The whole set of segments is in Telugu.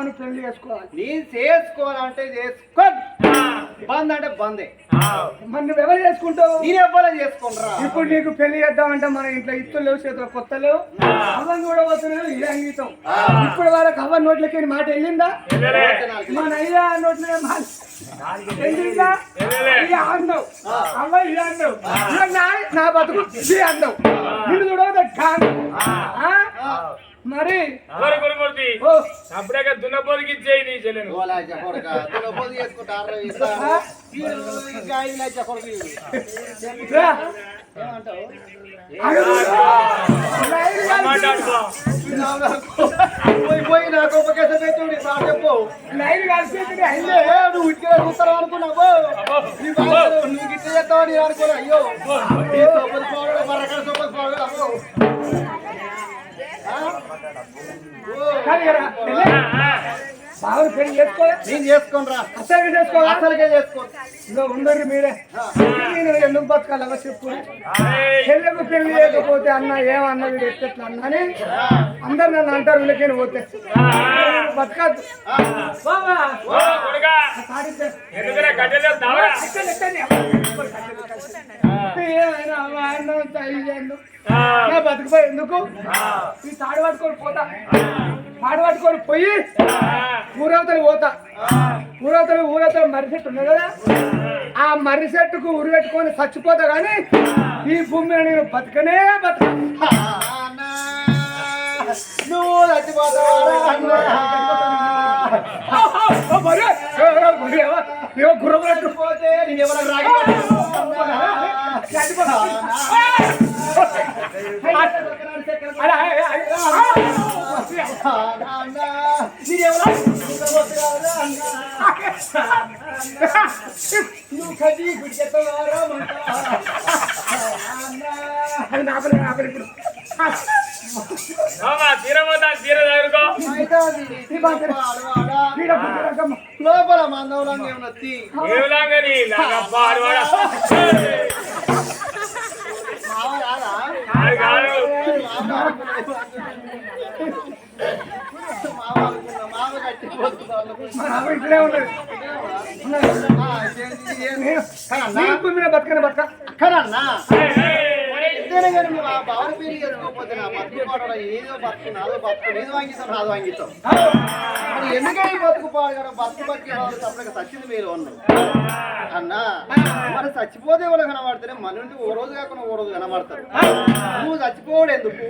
బావని పెళ్ళి చేసుకోవాలి. నేను చేసుకోవాలంటే చేసుకో బంద్ అంటే బందే. మరి నువ్వు ఎవరు చేసుకుంటావు? నేను ఎవ్వరం చేసుకోనరా ఇప్పుడు నీకు పెళ్ళి చేద్దామంటే మన ఇంట్లో ఇత్తులు లేవు చేతులు కొత్త లేవు అవ్వని కూడా పోతున్నావు ఇదే అంగీతం. ఇప్పుడు వాళ్ళకి అవ్వ నోట్లకి మాట వెళ్ళిందా? మన అయ్యా నోట్లే మాట వెళ్ళిందా? అవ్వ ఇది ఇక నా నా బతుకు. ఇది అందవు నిన్ను చూడవద్దు కాదు మరి? గురుమూర్తి ఓ. అప్పుడే దున్నపోతుకి ఇచ్చేయి నీ చెల్లెను. పోయి పోయి నాకు ఒక కేసు పెట్టి సార్ చెప్పు. లైన్ కలిసి అయిందే. ఏ, నువ్వు ఇట్లా చూస్తావు అనుకున్నావు నీ బాధలు నువ్వు గిట్ల చేస్తావు? నేను అనుకోలే అయ్యో. ఈ సొప్పది పోవడం బర్రకడ సొప్పది పోవడం சரியா బావని పెళ్ళి చేసుకో. నేను చేసుకోనరా. అసలు ఇంకో ఉండరు మీరే. నేను ఎందుకు బతకాలగా చెప్పు? చెల్లెకు పెళ్ళి లేకపోతే అన్న ఏమన్నా వీడు ఎట్లా అన్న అని అందరు నన్ను అంటారు వీళ్ళకేను పోతే. బతకద్దు. ఏమైనా అన్నం నా బతుకుపోయి ఎందుకు? ఈ తాడు పట్టుకొని పోతా. తాడు పట్టుకొని పోయి ఊరవతలు పోతా ఊరవతలు ఊరవతలు మర్రి చెట్టు ఉంది కదా ఆ మర్రి చెట్టుకు ఉరి పెట్టుకొని చచ్చిపోతా కానీ ఈ భూమి మీద నేను బతకనే బతక నువ్వు గుర్రం పట్టు పోతే నేను రాగి అది నా పిల్ల, నా పిల్ల ఇప్పుడు. లోపల మందవలంగా కాదు ఇక్కడే మీద బతకనే బతక. ఏయ్, ఎంతైనా కానీ నువ్వు ఆ బావన పేరు చేసుకోకపోతే నా బతుకు పాడడం ఏదో బతుకు నాదో బతుకు నీది వాంగిస్తాం నాది వాంగిస్తాం మరి ఎందుకని బతుకు పాడగడం బతుకు బతికి వాళ్ళు తప్పక సచ్చింది మీరు ఉన్నావు అన్నా మరి చచ్చిపోతే ఎవరు కనబడితేనే మన నుండి ఓ రోజు కాకుండా ఓ రోజు కనబడతారు. నువ్వు చచ్చిపోవడం ఎందుకు?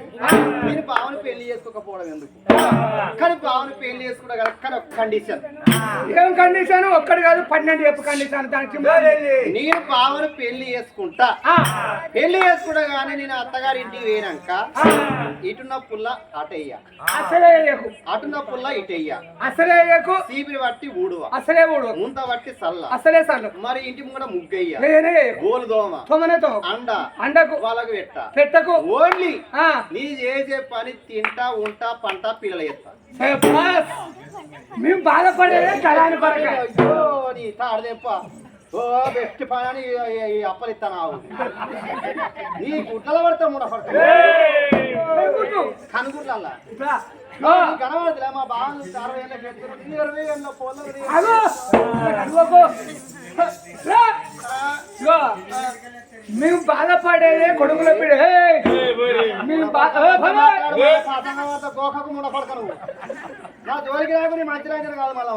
మీరు బావని పెళ్ళి చేసుకోకపోవడం ఎందుకు? కానీ బావని పెళ్ళి చేసుకుంటా కదా కానీ ఒక కండిషన్ ఏం కండిషన్ ఒక్కడు కాదు పన్నెండు చెప్పు కండిషన్ దానికి నేను బావని పెళ్ళి చేసుకుంటా. పెళ్ళి చేసుకుంటా కానీ నేను అత్తగారి ఇంటికి పోయినాక ఇటున్న పుల్ల అటయ్య అసలే అటున్న పుల్ల ఇటయ్య. అసలే వేయకు. సీపిరి పట్టి ఊడువ. అసలే ఊడు ముంత పట్టి సల్ల. అసలే సార్లు మరి ఇంటి ముంగడ ముగ్గయ్య. గోలు దోమ. తొమనేతో అండ. అండకు. వాళ్ళకు పెట్ట. పెట్టకు. ఓన్లీ నీ చేసే పని తింటా ఉంటా పంట పిల్లలు ఎత్తా మేము బాధపడేదే కళాని అయ్యో, నీ తాడదెప్ప ఓ బెస్ట్ పని అని ఈ- అప్పలు ఇస్తాను నీ గుడ్డల పడతా మూడ పడతా. ఓ, కనబడదులే మా బావ చూస్తే అరవై ఎత్తురు, నీ ఇరవై ఏళ్ళ పొలం నీ- అగో, అగోకు. రా. ఇగో, మేము బాధపడేదే కొడుకుల పిడ. ఏయ్, మేము బా- ఏ, భలే. పాతంగవాత గోకకు ముడ నా జోలికి రాకు నీ మంచి రాజు కాదు మళ్ళా?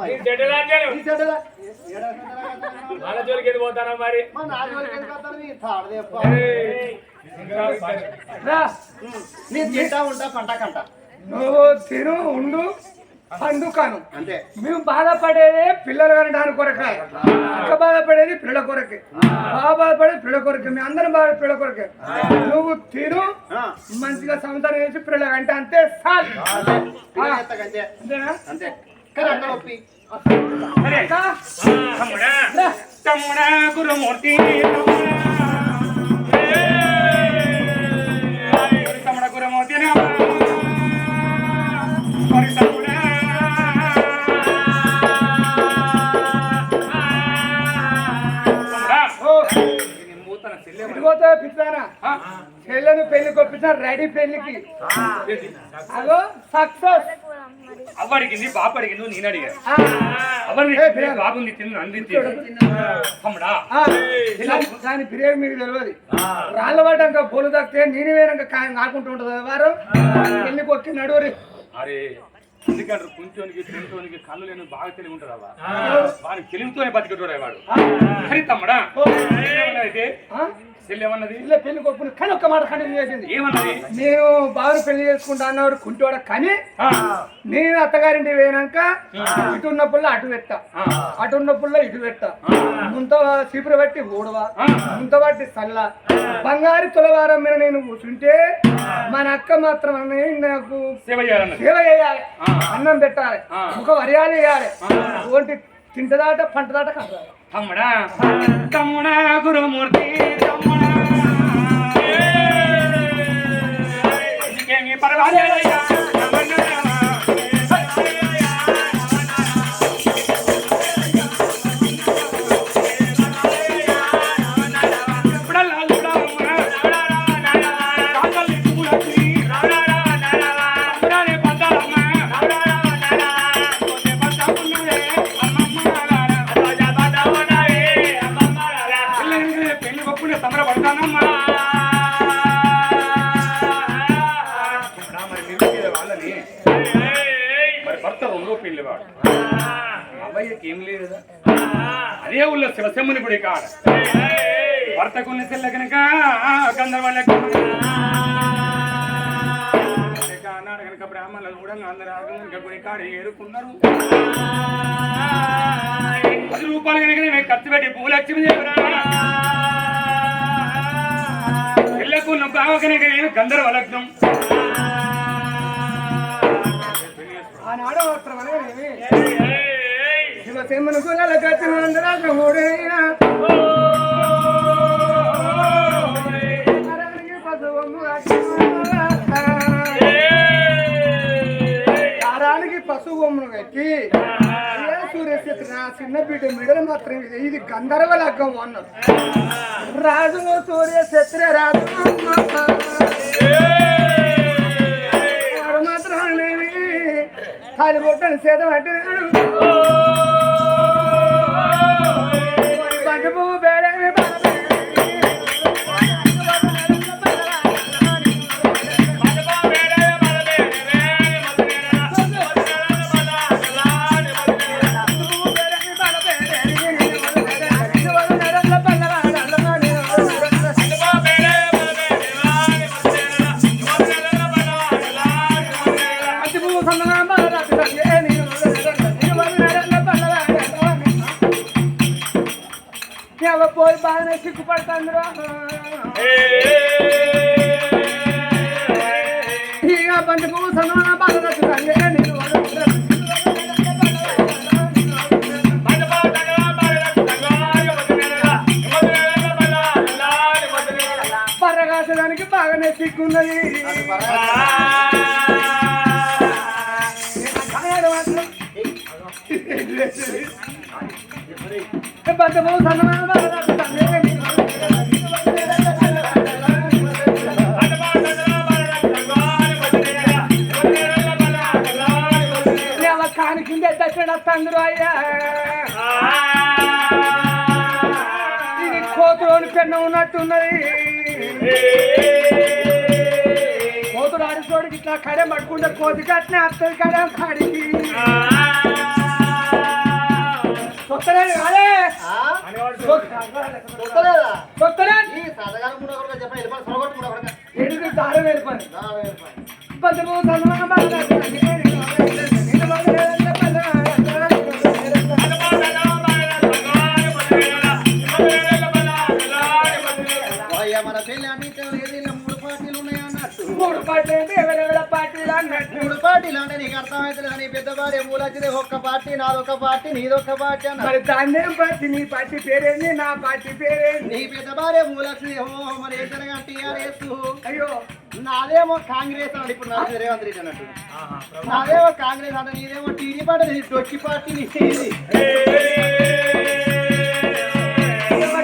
వాళ్ళ పోతానా మరి? మా నా జోలికి తాడదేప్ప తింటా ఉంటా పంట కంట. నువ్వు తిను ఉండు పండు కాను అంతే. మేము బాధపడేదే పిల్లలు కనడానికి కొరక అక్క బాధపడేది పిల్లల కొరకే బాగా బాధపడేది పిల్లల కొరకే మీ అందరం బాధ పిల్లల కొరకే నువ్వు తిను మంచిగా సంసారం చేసి పిల్లల అంటే అంతే సార్ అంతే. తమ్ముడా గురుమూర్తి చెల్లెను పెళ్ళి కొప్పించిన రెడీ పెళ్ళికి. అదో సక్సెస్ అవ్వ అడిగింది బాప అడిగింది నేను అడిగా ఆ, అవన్నీ ఏ, పిల్లలు. బాగుంది తిని అందించి దాని- పిరియడ్ మీకు తెలియదు. రాళ్ళ పడ్డాక పూలు తక్కితే నేను వేయడానికి కాయం కాకుంటూ ఉంటుంది వారం? పెళ్ళి కొట్టి నడువరి. అరే ఎందుకంటారు కుంచోనికి తింటోనికి కళ్ళు లేని బాగా తెలివి ఉంటారు అవ్వ వాడిని తెలివితోనే బతికేటోడే వాడు. సరే తమ్ముడా అయితే? చెల్లి ఏమన్నది ఇలా పెళ్ళి కొట్టుకుని కానీ ఒక్క మాట కంటిన్యూ చేసింది. ఏమన్నది? నేను బాగా పెళ్ళి చేసుకుంటా అన్నవాడు కుంటోడ కానీ నేను అత్తగారింటి పోయినాక ఇటు ఉన్న పుల్ల అటు పెట్ట అటు ఉన్న పుల్ల ఇటు పెట్ట ముంత చీపురు బట్టి ఊడవా. ముంత బట్టి చల్ల. బంగారు తులవారం మీద నేను కూర్చుంటే మన అక్క మాత్రం నాకు సేవ సేవ చేయాలి. అన్నం పెట్టాలి. ఒక వరియాలు వేయాలి ఒంటి తింటదాట పంటదాట కాదు తమ్ముడా. తమ్ముడా గురుమూర్తి తమ్ముడా. నీకేమీ బ్రాహ్మణులు కూడా అందరు ఆగంగా గుడి కాడ ఏరుకున్నారు. పది రూపాయలు కనుక మేము ఖర్చు పెట్టి భూలక్ష్మి దేవరా. పిల్లకు బావ కనుక నేను గంధర్వ లగ్నం. ఆనాడు శివసింహను కులాల కట్టిన మూడైనా పశువు పెట్టి సూర్యశక్తి నా చిన్న బిడ్డ మెడలు మాత్రం ఇది. ఇది గంధర్వ లగ్గం అన్నారు రాజు సూర్యశత్రి రాజు. మాత్రం లేని కాలి బొట్టని చేత పట్టినాడు Hey. Eh. తండ్రి అయ్యా ఇది కోతులోని పెన్న ఉన్నట్టున్నది. కోతులు ఆడిచోడికి ఇట్లా కడే పట్టుకుంటే కోతి కట్టిన అత్తది కడే కాడికి. కొత్తలేదు కాదే? కొత్తలేదా సదగాలం అర్థమవుతుంది కానీ పెద్ద భార్య మూలచ్చిది ఒక్క పార్టీ నాదొక్క పార్టీ నీదొక్క పార్టీ అన్న మరి దాన్నేం పార్టీ నీ పార్టీ పేరేంది నా పార్టీ పేరేంది నీ పెద్ద భార్య మూలచ్చింది ఏమో మరి ఏంటనగా టీఆర్ఎస్ అయ్యో నాదేమో కాంగ్రెస్ అని ఇప్పుడు నాకు రేవంత్ రెడ్డి అన్నట్టు నాదేమో కాంగ్రెస్ అంటే నీదేమో టీడీ పార్టీ నీ డొచ్చి పార్టీ నీది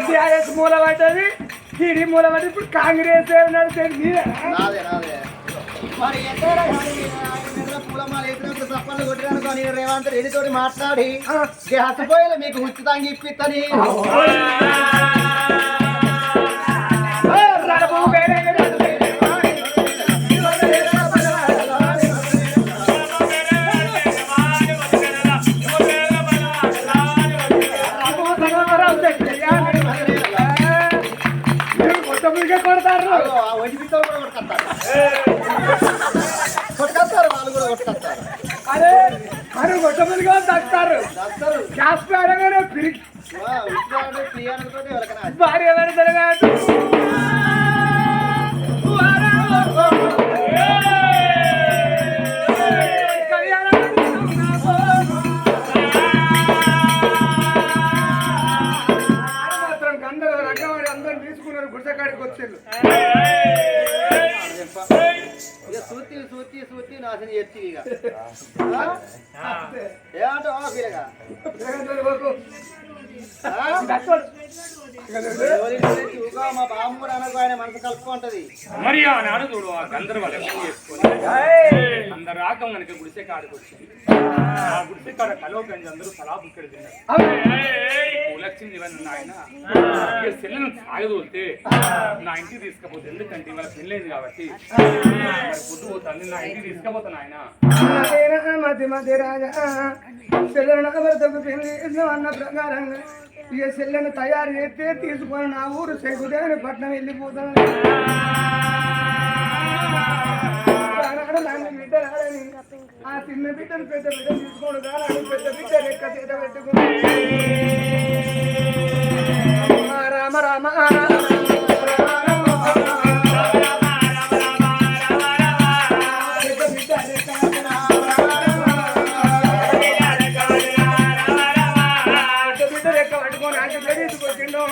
టీఆర్ఎస్ మూల పడ్డది టీడీ మూల పడ్డది ఇప్పుడు కాంగ్రెస్ నడిచేది మీరే నాదే నాదే మరి ఎక్కడ రేవంత్ రెడ్డితోటి మాట్లాడి ఈ హసపోయిన మీకు ఉచితంగా ఇప్పిత్తని రడపు అరే మరి కొత్త మురిగే తగ్గుతారు చేస్తారు గ్యాస్ పేడగానే పిరికి భార్య పెడతారుగా మాత్రం తీసుకున్నారు గుడిసెకాడికి వచ్చారు. నాశనం ఆ? ఏమంటావు పిల్లగా మా బామ్మ కూడా ఆయన మనసు కలుపుకుంటది మరి ఆనాడు చూడు ఆ గంధర్వ లగ్నం చేసుకొని అందరు రాక కనుక గుడిసె కాడికి వచ్చింది ఆ గుడిసె కాడ కలో గంజి అందరూ తలా బుక్కడి తిన్నారు. పూలొచ్చింది ఇవన్నీ నాయన ఇక సెల్లను సాగదోలితే నా ఇంటికి తీసుకపోతే ఎందుకంటే ఇవాళ పెళ్ళైంది కాబట్టి పొద్దు పోతాను నా ఇంటికి తీసుకపోతాను ఆయన. మధ్య మధ్య రాజా చెల్లెన భర్తకు పెళ్ళి అన్న ప్రకారంగా ఇక చెల్లెను తయారు చేస్తే తీసుకొని నా ఊరు శంకుదేవని పట్నం వెళ్ళిపోతాను. ఆ చిన్న బిడ్డను పెద్ద బిడ్డ తీసుకోడు కానీ పెద్ద బిడ్డ లెక్క చేత పెట్టుకుని అంటే తీసుకొచ్చిండు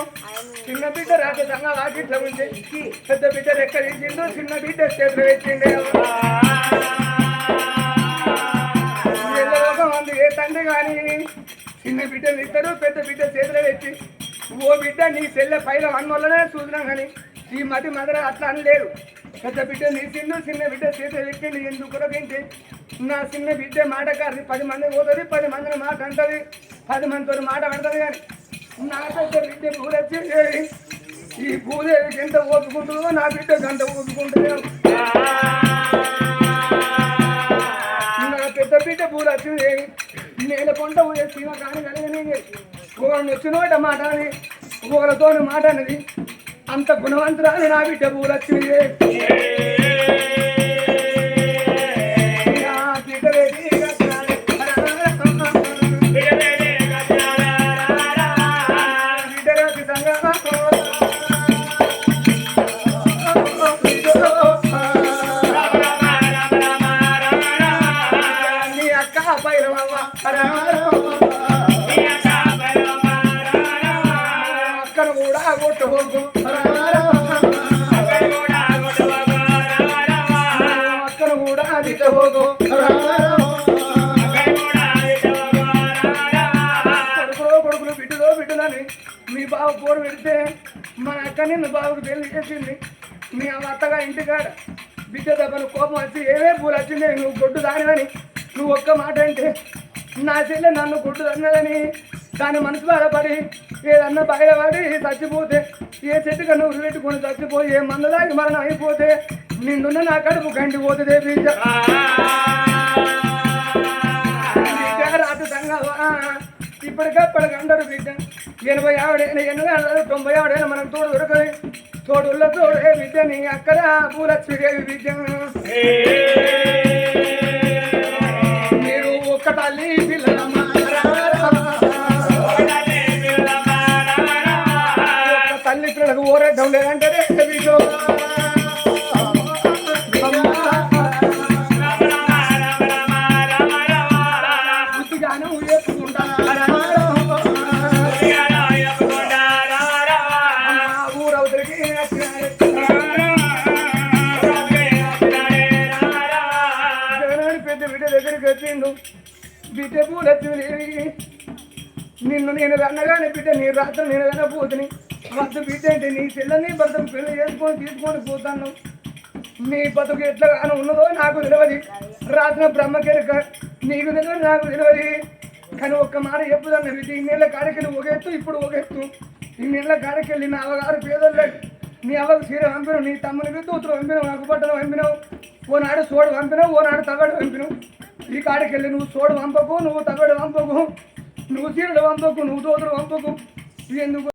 చిన్న బిడ్డ రాజతంగా వాకిట్లో ఉంది పెద్ద బిడ్డ లెక్క చిన్న బిడ్డ చేతులు పెట్టిండే ఏ తండ్రి కానీ చిన్న బిడ్డలు ఇద్దరు పెద్ద బిడ్డ చేతులు పెట్టి ఓ బిడ్డ నీ చెల్లె పైన వల్లనే చూసినాం కానీ ఈ మధ్య మదర అట్లా అనలేరు పెద్ద బిడ్డ తీసిండు చిన్న బిడ్డ చేత వ్యక్తి నీ ఎందుకు కొరకించి నా చిన్న బిడ్డ మాట కాదు పది మంది పోతుంది పది మందిని మాట అంటది పది మందితో మాట అంటది కానీ నా పెద్ద బిడ్డ పూలొచ్చి ఈ పూదేవికి ఎంత ఓపుకుంటుందో నా బిడ్డ గంట ఓపుకుంటుందో నా పెద్ద బిడ్డ పూలు వచ్చింది నేను కొంట పోయే సీమ కానీ కలిగినది ఒకరిని వచ్చినోట మాట అని ఒకరితో మాట అన్నది అంత గుణవంతురాలు నా బిడ్డ పూలు కొడుకులు బిడ్డలో బిడ్డలని మీ బావ పోరు పెడితే మా అక్క నిన్ను బావకు పెళ్ళి చేసింది. మీ అమ్మ అత్తగా ఇంటికాడ బిడ్డ దెబ్బను కోపం వచ్చి ఏమే పూలు వచ్చింది? నువ్వు గొడ్డు దానివని. నువ్వు ఒక్క మాట అంటే నా చెల్లె నన్ను గొడ్డు అన్నదని దాని మనసు బాధపడి ఏదన్నా బయటపడి చచ్చిపోతే ఏ చెట్టుగా నువ్వు పెట్టుకొని చచ్చిపోయి ఏ మందదాగి మరణం అయిపోతే నిండున్న నా కడుపు గంటి పోతుంది బిడ్డ రాత్రి సంగవా. ఇప్పటికప్పటికి అందరూ బిడ్డ ఎనభై ఆవిడైనా ఎనభై తొంభై ఆవిడైనా మనకు తోడు దొరకదు తోడుల్ల తోడే బిడ్డ నీ అక్కడ పూలచ్చిదేవి బిడ్డ మీరు ఒక్క తల్లి పిల్లలమ్మ తల్లి పిల్లలకు ఓరేద్దాం లేదంటే బిడ్డ నిన్ను నేను అన్నగానే బిడ్డ నీ రాత్రి నేను కన్నా పోతుని వద్దు బిడ్డ అంటే నీ చెల్లని భర్తను పెళ్ళి చేసుకొని తీసుకొని పోతాను. నీ బతుకు ఎట్లాగానే ఉన్నదో నాకు తెలియదు రాసిన బ్రహ్మకెరక నీకు తెలియదు నాకు తెలియదు కానీ ఒక్క మాట చెప్పుదన్న బిడ్డ ఇన్నేళ్ళ కాడికెళ్ళి ఒక ఎత్తు ఇప్పుడు ఒకేస్తూ ఎత్తు. ఇన్నేళ్ళ కాడకెళ్ళి నా అవగారు పేదోళ్ళు నీ అవ్వకు చీర పంపినావు నీ తమ్ముని తూతురు పంపినావు నాకు బట్టలు పంపినావు. ఓనాడు సోడు పంపినావు ఓనాడు తగడు పంపినావు. ఈ కాడికెళ్ళి నువ్వు చోడు పంపకు నువ్వు తగడు పంపకు నువ్వు చీరడు పంపకు నువ్వు తోతురు పంపకు ఎందుకు